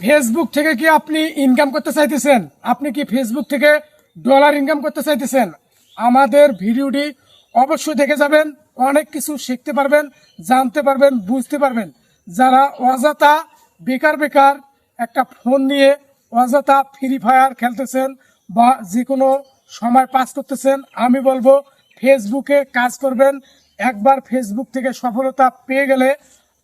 Facebook থেকে কি আপনি ইনকাম করতে চাইতেছেন? আপনি কি ফেসবুক থেকে ডলার ইনকাম করতে চাইতেছেন? আমাদের ভিডিওটি অবশ্যই দেখে যাবেন, অনেক কিছু শিখতে পারবেন, জানতে পারবেন, বুঝতে পারবেন। যারা অযথা বেকার বেকার একটা ফোন নিয়ে অযথা ফ্রি ফায়ার খেলতেছেন বা যে কোনো সময় পাস করতেছেন, আমি বলব ফেসবুকে কাজ করবেন। একবার ফেসবুক থেকে সফলতা পেয়ে গেলে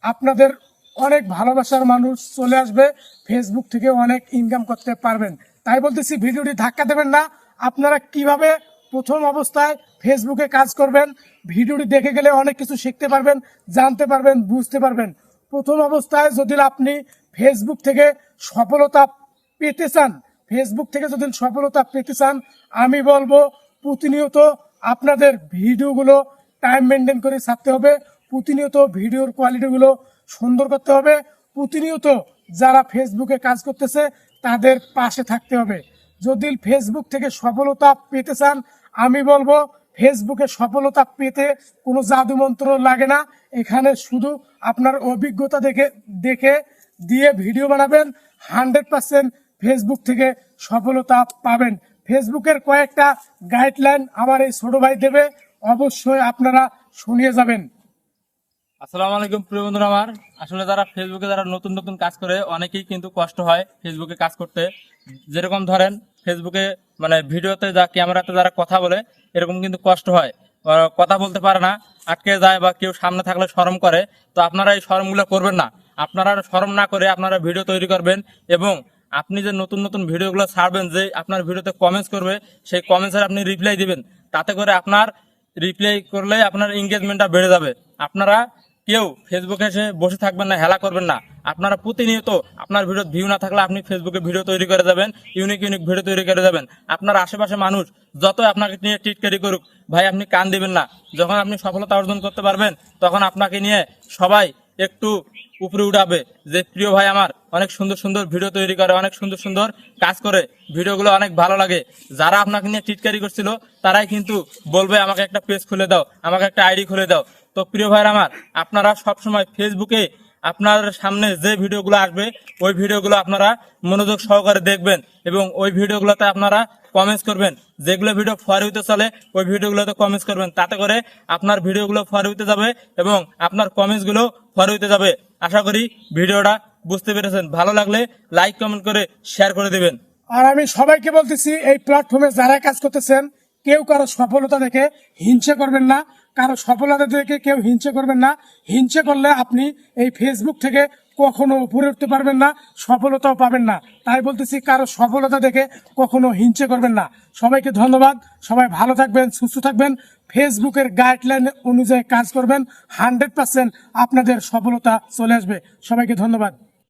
আপনাদের অনেক ভালোবাসার মানুষ চলে আসবে ফেসবুক থেকে অনেক ইনকাম করতে পারবেন। তাই বলতেছি, ভিডিওটি ধাক্কা দেবেন না। আপনারা কীভাবে প্রথম অবস্থায় ফেসবুকে কাজ করবেন, ভিডিওটি দেখে গেলে অনেক কিছু শিখতে পারবেন, জানতে পারবেন, বুঝতে পারবেন। প্রথম অবস্থায় যদি আপনি ফেসবুক থেকে সফলতা পেতে চান ফেসবুক থেকে যদি সফলতা পেতে চান, আমি বলব, প্রতিনিয়ত আপনাদের ভিডিওগুলো টাইম মেনটেন করে ছাড়তে হবে। প্রতিনিয়ত ভিডিওর কোয়ালিটিগুলো সুন্দর করতে হবে। প্রতিনিয়ত যারা ফেসবুকে কাজ করতেছে, তাদের পাশে থাকতে হবে। যদি ফেসবুক থেকে সফলতা পেতে চান, আমি বলব ফেসবুকে সফলতা পেতে কোনো জাদু মন্ত্র লাগে না। এখানে শুধু আপনার অভিজ্ঞতা দেখে দেখে দিয়ে ভিডিও বানাবেন। হান্ড্রেড পার্সেন্ট ফেসবুক থেকে সফলতা পাবেন। ফেসবুকের কয়েকটা গাইডলাইন আমার এই ছোট ভাই দেবে, অবশ্যই আপনারা শুনিয়ে যাবেন। আসসালামু আলাইকুম, প্রিয় বন্ধুরা আমার। আসলে যারা ফেসবুকে যারা নতুন নতুন কাজ করে, অনেকেই কিন্তু কষ্ট হয় ফেসবুকে কাজ করতে। যেরকম ধরেন ফেসবুকে মানে ভিডিওতে যা ক্যামেরাতে যারা কথা বলে, এরকম কিন্তু কষ্ট হয়। কথা বলতে পারে না, আটকে যায় বা কেউ সামনে থাকলে শরম করে। তো আপনারা এই শরমগুলো করবেন না। আপনারা শরম না করে আপনারা ভিডিও তৈরি করবেন এবং আপনি যে নতুন নতুন ভিডিওগুলো ছাড়বেন, যে আপনার ভিডিওতে কমেন্টস করবে, সেই কমেন্টসের আপনি রিপ্লাই দিবেন। তাতে করে আপনার রিপ্লাই করলে আপনার এঙ্গেজমেন্টটা বেড়ে যাবে। আপনারা কেউ ফেসবুকে এসে বসে থাকবেন না, হেলা করবেন না। আপনারা প্রতিনিয়ত আপনার ভিডিও ভিউ না থাকলে আপনি ফেসবুকে ভিডিও তৈরি করে যাবেন ইউনিক ইউনিক ভিডিও তৈরি করে যাবেন। আপনার আশেপাশে মানুষ যত আপনাকে নিয়ে টিটকারি করুক, ভাই আপনি কান দিবেন না। যখন আপনি সফলতা অর্জন করতে পারবেন, তখন আপনাকে নিয়ে সবাই একটু উপরে উঠাবে যে, প্রিয় ভাই আমার, অনেক সুন্দর সুন্দর ভিডিও তৈরি করে, অনেক সুন্দর সুন্দর কাজ করে। ভিডিওগুলো অনেক ভালো লাগে। যারা আপনাকে নিয়ে টিটকারি করছিল, তারাই কিন্তু বলবে, আমাকে একটা পেজ খুলে দাও, আমাকে একটা আইডি খুলে দাও। তো প্রিয় ভাইয়ের আমার, আপনারা সবসময় ফেসবুকে আপনার সামনে যে ভিডিওগুলো আসবে, ওই ভিডিওগুলো আপনারা মনোযোগ সহকারে দেখবেন এবং ওই ভিডিওগুলোতে আপনারা কমেন্টস করবেন। যেগুলো ভিডিও ফরে হইতে চলে, ওই ভিডিওগুলোতে কমেন্টস করবেন। তাতে করে আপনার ভিডিওগুলো ফরে হইতে যাবে এবং আপনার কমেন্টসগুলো ফরে হইতে যাবে। আশা করি ভিডিওটা বুঝতে পেরেছেন। ভালো লাগলে লাইক কমেন্ট করে শেয়ার করে দেবেন। আর আমি সবাইকে বলতেছি, এই প্ল্যাটফর্মে যারা কাজ করতেছেন, কেউ কারও সফলতা দেখে হিংসা করবেন না। কারও সফলতা দেখে কেউ হিংসে করবেন না। হিংসে করলে আপনি এই ফেসবুক থেকে কখনো উপরে উঠতে পারবেন না, সফলতাও পাবেন না। তাই বলতেছি, কারও সফলতা দেখে কখনো হিংসে করবেন না। সবাইকে ধন্যবাদ। সবাই ভালো থাকবেন, সুস্থ থাকবেন। ফেসবুকের গাইডলাইন অনুযায়ী কাজ করবেন। হান্ড্রেড পার্সেন্ট আপনাদের সফলতা চলে আসবে। সবাইকে ধন্যবাদ।